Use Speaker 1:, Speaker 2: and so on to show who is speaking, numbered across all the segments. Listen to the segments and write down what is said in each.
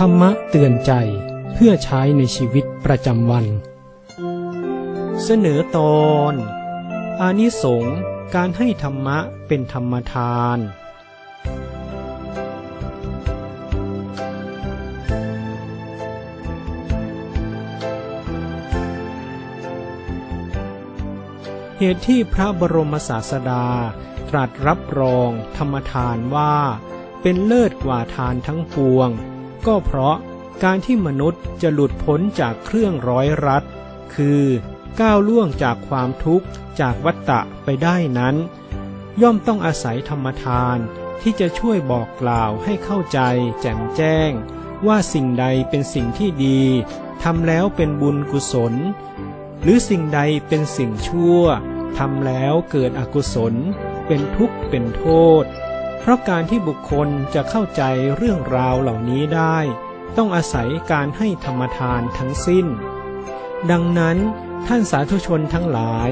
Speaker 1: ธรรมะเตือนใจเพื่อใช้ในชีวิตประจำวัน เสนอตอนอานิสงส์การให้ธรรมะเป็นธรรมทาน เหตุที่พระบรมศาสดาตรัสรับรองธรรมทานว่า เป็นเลิศกว่าทานทั้งปวง ก็เพราะการที่มนุษย์จะหลุดพ้นจากเครื่องร้อยรัดคือก้าวล่วงจากความทุกข์จากวัฏฏะไปได้นั้น ย่อมต้องอาศัยธรรมทานที่จะช่วยบอกกล่าวให้เข้าใจแจ่มแจ้ง ว่าสิ่งใดเป็นสิ่งที่ดีทำแล้วเป็นบุญกุศล หรือสิ่งใดเป็นสิ่งชั่วทำแล้วเกิดอกุศล เป็นทุกข์เป็นโทษ เพราะการที่บุคคลจะเข้าใจเรื่องราวเหล่านี้ได้ ต้องอาศัยการให้ธรรมทานทั้งสิ้น ดังนั้นท่านสาธุชนทั้งหลาย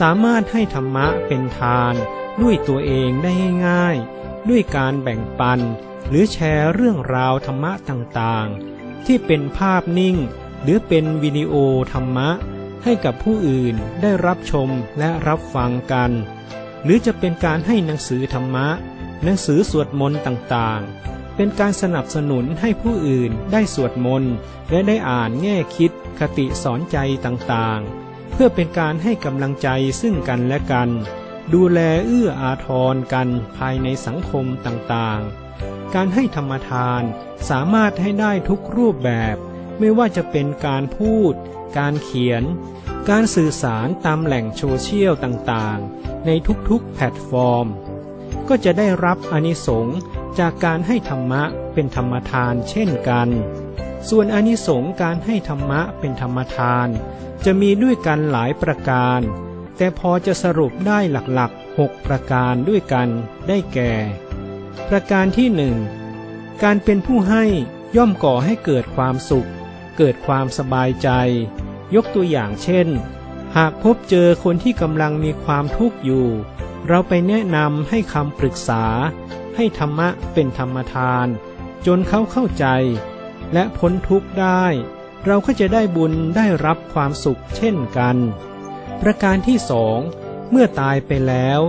Speaker 1: สามารถให้ธรรมะเป็นทานด้วยตัวเองได้ง่ายๆด้วยการแบ่งปัน หรือแชร์เรื่องราวธรรมะต่างๆ ที่เป็นภาพนิ่ง หรือเป็นวิดีโอธรรมะ ให้กับผู้อื่นได้รับชมและรับฟังกัน หรือจะเป็นการให้หนังสือธรรมะ หนังสือสวดมนต์ต่างๆ เป็นการสนับสนุนให้ผู้อื่นได้สวดมนต์และได้อ่านแง่คิดคติสอนใจต่างๆ เพื่อเป็นการให้กำลังใจซึ่งกันและกัน ดูแลเอื้ออาทรกันภายในสังคมต่างๆ การให้ธรรมทานสามารถให้ได้ทุกรูปแบบ ไม่ว่าจะเป็นการพูด การเขียน การสื่อสารตามแหล่งโซเชียลต่างๆ ในทุกๆแพลตฟอร์ม ก็จะได้รับอนิสงส์จากการให้ธรรมะเป็นธรรมทานเช่นกัน ส่วนอนิสงส์การให้ธรรมะเป็นธรรมทาน จะมีด้วยกันหลายประการ แต่พอจะสรุปได้หลักๆ 6 ประการด้วยกันได้แก่ ประการที่หนึ่งการเป็นผู้ให้ย่อมก่อให้เกิดความสุข เกิดความสบายใจ ยกตัวอย่างเช่น หากพบเจอคนที่กำลังมีความทุกข์อยู่ เราไปแนะนำให้คำปรึกษา ให้ธรรมะเป็นธรรมทาน จนเขาเข้าใจ และพ้นทุกข์ได้ เราก็จะได้บุญได้รับความสุขเช่นกัน ประการที่สองเมื่อตายไปแล้ว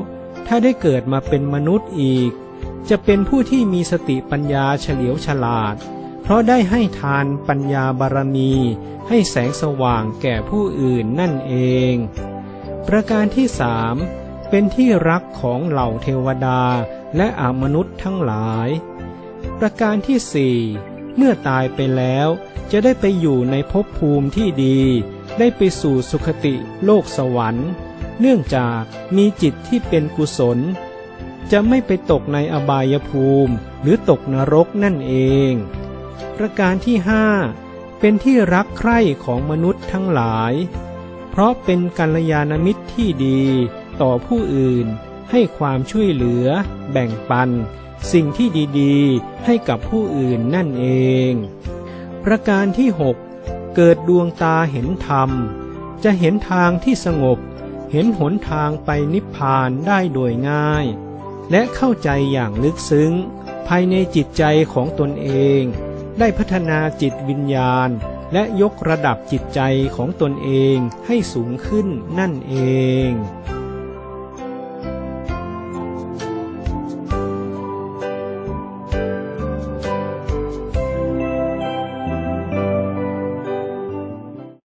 Speaker 1: ถ้าได้เกิดมาเป็นมนุษย์อีก จะเป็นผู้ที่มีสติปัญญาเฉลียวฉลาด เพราะได้ให้ทานปัญญาบารมี ให้แสงสว่างแก่ผู้อื่นนั่นเอง ประการที่สาม เป็นที่รักของเหล่าเทวดาและอามนุษย์ทั้งหลาย ประการที่สี่เมื่อตายไปแล้วจะได้ไปอยู่ในภพภูมิที่ดี ได้ไปสู่สุคติโลกสวรรค์ เนื่องจากมีจิตที่เป็นกุศล จะไม่ไปตกในอบายภูมิหรือตกนรกนั่นเอง ประการที่ห้าเป็นที่รักใคร่ของมนุษย์ทั้งหลาย เพราะเป็นกัลยาณมิตรที่ดี ต่อผู้อื่น ให้ความช่วยเหลือ แบ่งปัน สิ่งที่ดีๆ ให้กับผู้อื่นนั่นเอง ประการที่หกเกิดดวงตาเห็นธรรม จะเห็นทางที่สงบ เห็นหนทางไปนิพพานได้โดยง่าย และเข้าใจอย่างลึกซึ้ง ภายในจิตใจของตนเอง ได้พัฒนาจิตวิญญาณและยกระดับจิตใจของตนเองให้สูงขึ้นนั่นเอง